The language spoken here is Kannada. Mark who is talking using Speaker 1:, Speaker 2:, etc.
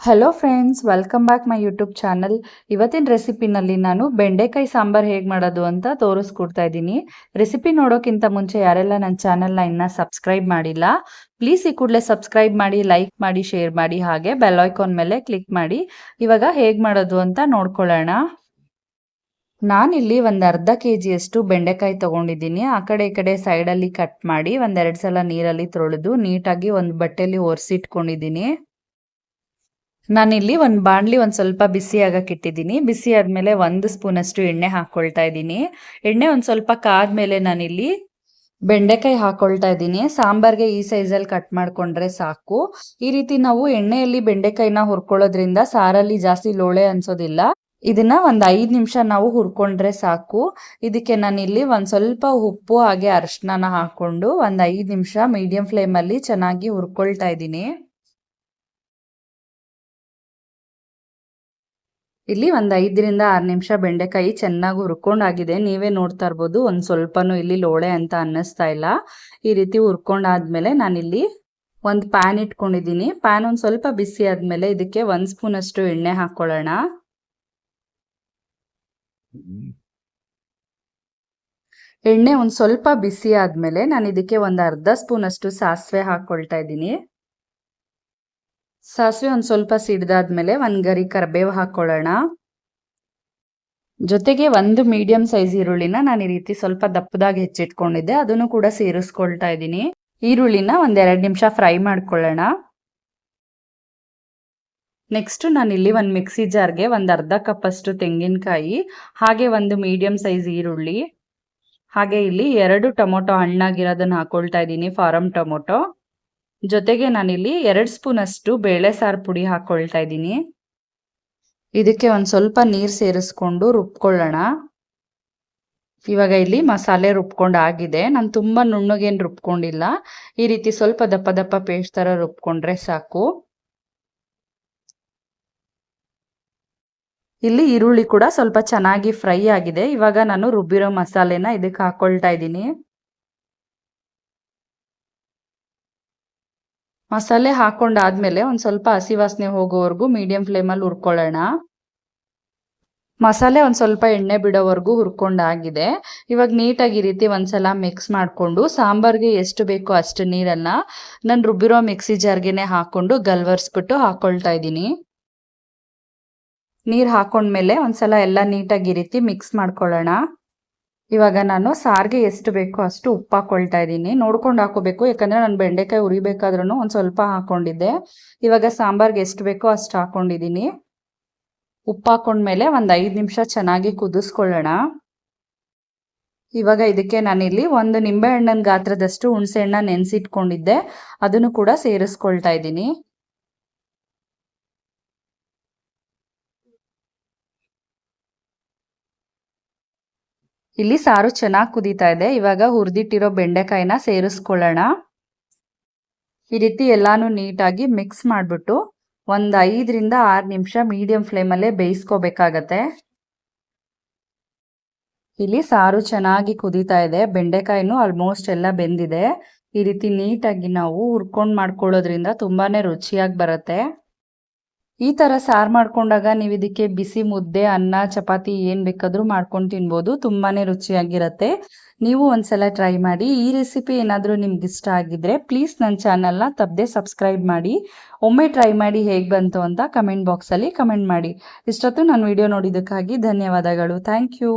Speaker 1: Hello friends welcome back my YouTube channel ಇವತ್ತಿನ ರೆಸಿಪಿನಲ್ಲಿ ನಾನು ಬೆಂಡೆಕಾಯಿ ಸಾಂಬಾರ್ ಹೇಗೆ ಮಾಡೋದು ಅಂತ ತೋರಿಸ್ಕೊಡ್ತಾ ಇದ್ದೀನಿ. ರೆಸಿಪಿ ನೋಡೋಕ್ಕಿಂತ ಮುಂಚೆ ಯಾರೆಲ್ಲ ನನ್ನ ಚಾನಲ್ನ ಇನ್ನೂ ಸಬ್ಸ್ಕ್ರೈಬ್ ಮಾಡಿಲ್ಲ ಪ್ಲೀಸ್ ಈ ಕೂಡಲೇ ಸಬ್ಸ್ಕ್ರೈಬ್ ಮಾಡಿ ಲೈಕ್ ಮಾಡಿ ಶೇರ್ ಮಾಡಿ, ಹಾಗೆ ಬೆಲ್ ಐಕಾನ್ ಮೇಲೆ ಕ್ಲಿಕ್ ಮಾಡಿ. ಇವಾಗ ಹೇಗೆ ಮಾಡೋದು ಅಂತ ನೋಡ್ಕೊಳ್ಳೋಣ. ನಾನಿಲ್ಲಿ ಒಂದು ಅರ್ಧ ಕೆ ಜಿಯಷ್ಟು ಬೆಂಡೆಕಾಯಿ ತೊಗೊಂಡಿದ್ದೀನಿ. ಆ ಕಡೆ ಈ ಕಡೆ ಸೈಡಲ್ಲಿ ಕಟ್ ಮಾಡಿ ಒಂದೆರಡು ಸಲ ನೀರಲ್ಲಿ ತೊಳೆದು ನೀಟಾಗಿ ಒಂದು ಬಟ್ಟೆಯಲ್ಲಿ ಒರೆಸಿಟ್ಕೊಂಡಿದ್ದೀನಿ. ನಾನಿಲ್ಲಿ ಒಂದು ಬಾಣಲಿ ಒಂದು ಸ್ವಲ್ಪ ಬಿಸಿ ಆಗಕ್ಕೆ ಇಟ್ಟಿದ್ದೀನಿ. ಬಿಸಿ ಆದಮೇಲೆ ಒಂದು ಸ್ಪೂನಷ್ಟು ಎಣ್ಣೆ ಹಾಕ್ಕೊಳ್ತಾ ಇದ್ದೀನಿ. ಎಣ್ಣೆ ಒಂದು ಸ್ವಲ್ಪ ಕಾದ್ಮೇಲೆ ನಾನಿಲ್ಲಿ ಬೆಂಡೆಕಾಯಿ ಹಾಕೊಳ್ತಾ ಇದ್ದೀನಿ. ಸಾಂಬಾರ್ಗೆ ಈ ಸೈಜಲ್ಲಿ ಕಟ್ ಮಾಡ್ಕೊಂಡ್ರೆ ಸಾಕು. ಈ ರೀತಿ ನಾವು ಎಣ್ಣೆಯಲ್ಲಿ ಬೆಂಡೆಕಾಯಿನ ಹುರ್ಕೊಳ್ಳೋದ್ರಿಂದ ಸಾರಲ್ಲಿ ಜಾಸ್ತಿ ಲೋಳೆ ಅನ್ಸೋದಿಲ್ಲ. ಇದನ್ನ ಒಂದ್ ಐದು ನಿಮಿಷ ನಾವು ಹುರ್ಕೊಂಡ್ರೆ ಸಾಕು. ಇದಕ್ಕೆ ನಾನಿಲ್ಲಿ ಒಂದ್ ಸ್ವಲ್ಪ ಉಪ್ಪು ಹಾಗೆ ಅರಶಿನ ಹಾಕೊಂಡು ಒಂದ್ ಐದು ನಿಮಿಷ ಮೀಡಿಯಂ ಫ್ಲೇಮ್ ಅಲ್ಲಿ ಚೆನ್ನಾಗಿ ಹುರ್ಕೊಳ್ತಾ ಇದ್ದೀನಿ. ಇಲ್ಲಿ ಒಂದ್ ಐದರಿಂದ ಆರು ನಿಮಿಷ ಬೆಂಡೆಕಾಯಿ ಚೆನ್ನಾಗಿ ಹುರ್ಕೊಂಡಾಗಿದೆ. ನೀವೇ ನೋಡ್ತಾ ಇರ್ಬೋದು, ಒಂದ್ ಸ್ವಲ್ಪನೂ ಇಲ್ಲಿ ಲೋಳೆ ಅಂತ ಅನ್ನಿಸ್ತಾ ಇಲ್ಲ. ಈ ರೀತಿ ಹುರ್ಕೊಂಡಾದ್ಮೇಲೆ ನಾನಿಲ್ಲಿ ಒಂದು ಪ್ಯಾನ್ ಇಟ್ಕೊಂಡಿದ್ದೀನಿ. ಪ್ಯಾನ್ ಒಂದ್ ಸ್ವಲ್ಪ ಬಿಸಿ ಆದ್ಮೇಲೆ ಇದಕ್ಕೆ ಒಂದ್ ಸ್ಪೂನ್ ಅಷ್ಟು ಎಣ್ಣೆ ಹಾಕೊಳ್ಳೋಣ. ಎಣ್ಣೆ ಒಂದು ಸ್ವಲ್ಪ ಬಿಸಿ ಆದ್ಮೇಲೆ ನಾನು ಇದಕ್ಕೆ ಒಂದು ಅರ್ಧ ಸ್ಪೂನ್ ಅಷ್ಟು ಸಾಸಿವೆ ಹಾಕೊಳ್ತಾ ಇದ್ದೀನಿ. ಸಾಸಿವೆ ಒಂದು ಸ್ವಲ್ಪ ಸಿಡ್ದಾದ್ಮೇಲೆ ಒಂದು ಗರಿ ಕರಿಬೇವು ಹಾಕೊಳ್ಳೋಣ. ಜೊತೆಗೆ ಒಂದು ಮೀಡಿಯಂ ಸೈಜ್ ಈರುಳ್ಳಿನ ನಾನು ಈ ರೀತಿ ಸ್ವಲ್ಪ ದಪ್ಪದಾಗಿ ಹೆಚ್ಚಿಟ್ಕೊಂಡಿದ್ದೆ, ಅದನ್ನು ಕೂಡ ಸೇರಿಸ್ಕೊಳ್ತಾ ಇದ್ದೀನಿ. ಈರುಳ್ಳಿನ ಒಂದೆರಡು ನಿಮಿಷ ಫ್ರೈ ಮಾಡ್ಕೊಳ್ಳೋಣ. ನೆಕ್ಸ್ಟ್ ನಾನು ಇಲ್ಲಿ ಒಂದು ಮಿಕ್ಸಿ ಜಾರ್ಗೆ ಒಂದು ಅರ್ಧ ಕಪ್ ಅಷ್ಟು ತೆಂಗಿನಕಾಯಿ, ಹಾಗೆ ಒಂದು ಮೀಡಿಯಂ ಸೈಜ್ ಈರುಳ್ಳಿ, ಹಾಗೆ ಇಲ್ಲಿ ಎರಡು ಟೊಮೊಟೊ ಹಣ್ಣಾಗಿರೋದನ್ನ ಹಾಕೊಳ್ತಾ ಇದ್ದೀನಿ ಫಾರಮ್ ಟೊಮೊಟೊ. ಜೊತೆಗೆ ನಾನಿಲ್ಲಿ ಎರಡು ಸ್ಪೂನ್ ಅಷ್ಟು ಬೇಳೆ ಸಾರು ಪುಡಿ ಹಾಕೊಳ್ತಾ ಇದ್ದೀನಿ. ಇದಕ್ಕೆ ಒಂದು ಸ್ವಲ್ಪ ನೀರು ಸೇರಿಸ್ಕೊಂಡು ರುಬ್ಕೊಳ್ಳೋಣ. ಇವಾಗ ಇಲ್ಲಿ ಮಸಾಲೆ ರುಬ್ಕೊಂಡು ಆಗಿದೆ ನಾನು ತುಂಬ ನುಣ್ಣಗೇನು ರುಬ್ಕೊಂಡಿಲ್ಲ. ಈ ರೀತಿ ಸ್ವಲ್ಪ ದಪ್ಪ ದಪ್ಪ ಪೇಸ್ಟ್ ಥರ ರುಬ್ಕೊಂಡ್ರೆ ಸಾಕು. ಇಲ್ಲಿ ಈರುಳ್ಳಿ ಕೂಡ ಸ್ವಲ್ಪ ಚೆನ್ನಾಗಿ ಫ್ರೈ ಆಗಿದೆ. ಇವಾಗ ನಾನು ರುಬ್ಬಿರೋ ಮಸಾಲೆನ ಇದಕ್ಕೆ ಹಾಕ್ಕೊಳ್ತಾ ಇದ್ದೀನಿ. ಮಸಾಲೆ ಹಾಕೊಂಡಾದ್ಮೇಲೆ ಒಂದು ಸ್ವಲ್ಪ ಹಸಿ ವಾಸನೆ ಹೋಗೋವರೆಗೂ ಮೀಡಿಯಂ ಫ್ಲೇಮಲ್ಲಿ ಹುರ್ಕೊಳ್ಳೋಣ. ಮಸಾಲೆ ಒಂದು ಸ್ವಲ್ಪ ಎಣ್ಣೆ ಬಿಡೋವರೆಗೂ ಹುರ್ಕೊಂಡಾಗಿದೆ. ಇವಾಗ ನೀಟಾಗಿ ಈ ರೀತಿ ಒಂದ್ಸಲ ಮಿಕ್ಸ್ ಮಾಡಿಕೊಂಡು ಸಾಂಬಾರ್ಗೆ ಎಷ್ಟು ಬೇಕೋ ಅಷ್ಟು ನೀರನ್ನು ನಾನು ರುಬ್ಬಿರೋ ಮಿಕ್ಸಿ ಜಾರ್ಗೆನೆ ಹಾಕ್ಕೊಂಡು ಗಲ್ವರ್ಸ್ಬಿಟ್ಟು ಹಾಕೊಳ್ತಾ ಇದ್ದೀನಿ. ನೀರು ಹಾಕೊಂಡ್ಮೇಲೆ ಒಂದ್ಸಲ ಎಲ್ಲ ನೀಟಾಗಿ ರೀತಿ ಮಿಕ್ಸ್ ಮಾಡ್ಕೊಳ್ಳೋಣ. ಇವಾಗ ನಾನು ಸಾರಿಗೆ ಎಷ್ಟು ಬೇಕೋ ಅಷ್ಟು ಉಪ್ಪು ಹಾಕೊಳ್ತಾ ಇದ್ದೀನಿ. ನೋಡ್ಕೊಂಡು ಹಾಕೋಬೇಕು, ಯಾಕಂದರೆ ನಾನು ಬೆಂಡೆಕಾಯಿ ಉರಿಬೇಕಾದ್ರೂ ಒಂದು ಸ್ವಲ್ಪ ಹಾಕೊಂಡಿದ್ದೆ. ಇವಾಗ ಸಾಂಬಾರ್ಗೆ ಎಷ್ಟು ಬೇಕೋ ಅಷ್ಟು ಹಾಕೊಂಡಿದ್ದೀನಿ. ಉಪ್ಪು ಹಾಕೊಂಡ್ಮೇಲೆ ಒಂದು ಐದು ನಿಮಿಷ ಚೆನ್ನಾಗಿ ಕುದಿಸ್ಕೊಳ್ಳೋಣ. ಇವಾಗ ಇದಕ್ಕೆ ನಾನಿಲ್ಲಿ ಒಂದು ನಿಂಬೆಹಣ್ಣಿನ ಗಾತ್ರದಷ್ಟು ಹುಣಸೆಹಣ್ಣ ನೆನೆಸಿಟ್ಕೊಂಡಿದ್ದೆ. ಅದನ್ನು ಕೂಡ ಸೇರಿಸ್ಕೊಳ್ತಾ ಇದ್ದೀನಿ. ಇಲ್ಲಿ ಸಾರು ಚೆನ್ನಾಗಿ ಕುದೀತಾ ಇದೆ. ಇವಾಗ ಹುರಿದಿಟ್ಟಿರೋ ಬೆಂಡೆಕಾಯಿನ ಸೇರಿಸ್ಕೊಳ್ಳೋಣ. ಈ ರೀತಿ ಎಲ್ಲಾನು ನೀಟಾಗಿ ಮಿಕ್ಸ್ ಮಾಡಿಬಿಟ್ಟು ಒಂದು ಐದರಿಂದ ಆರು ನಿಮಿಷ ಮೀಡಿಯಂ ಫ್ಲೇಮಲ್ಲೇ ಬೇಯಿಸ್ಕೋಬೇಕಾಗತ್ತೆ. ಇಲ್ಲಿ ಸಾರು ಚೆನ್ನಾಗಿ ಕುದೀತಾ ಇದೆ. ಬೆಂಡೆಕಾಯಿನೂ ಆಲ್ಮೋಸ್ಟ್ ಎಲ್ಲ ಬೆಂದಿದೆ. ಈ ರೀತಿ ನೀಟಾಗಿ ನಾವು ಹುರ್ಕೊಂಡು ಮಾಡ್ಕೊಳ್ಳೋದ್ರಿಂದ ತುಂಬಾನೇ ರುಚಿಯಾಗಿ ಬರುತ್ತೆ. ಈ ಥರ ಸಾರು ಮಾಡ್ಕೊಂಡಾಗ ನೀವು ಇದಕ್ಕೆ ಬಿಸಿ ಮುದ್ದೆ, ಅನ್ನ, ಚಪಾತಿ ಏನು ಬೇಕಾದರೂ ಮಾಡ್ಕೊಂಡು ತಿನ್ಬೋದು. ತುಂಬಾ ರುಚಿಯಾಗಿರುತ್ತೆ. ನೀವು ಒಂದ್ಸಲ ಟ್ರೈ ಮಾಡಿ. ಈ ರೆಸಿಪಿ ಏನಾದರೂ ನಿಮ್ಗೆ ಇಷ್ಟ ಆಗಿದ್ರೆ ಪ್ಲೀಸ್ ನನ್ನ ಚಾನಲ್ನ ತಪ್ಪದೆ ಸಬ್ಸ್ಕ್ರೈಬ್ ಮಾಡಿ. ಒಮ್ಮೆ ಟ್ರೈ ಮಾಡಿ ಹೇಗೆ ಬಂತು ಅಂತ ಕಮೆಂಟ್ ಬಾಕ್ಸಲ್ಲಿ ಕಮೆಂಟ್ ಮಾಡಿ. ಇಷ್ಟೊತ್ತು ನಾನು ವಿಡಿಯೋ ನೋಡಿದ್ದಕ್ಕಾಗಿ ಧನ್ಯವಾದಗಳು. Thank you.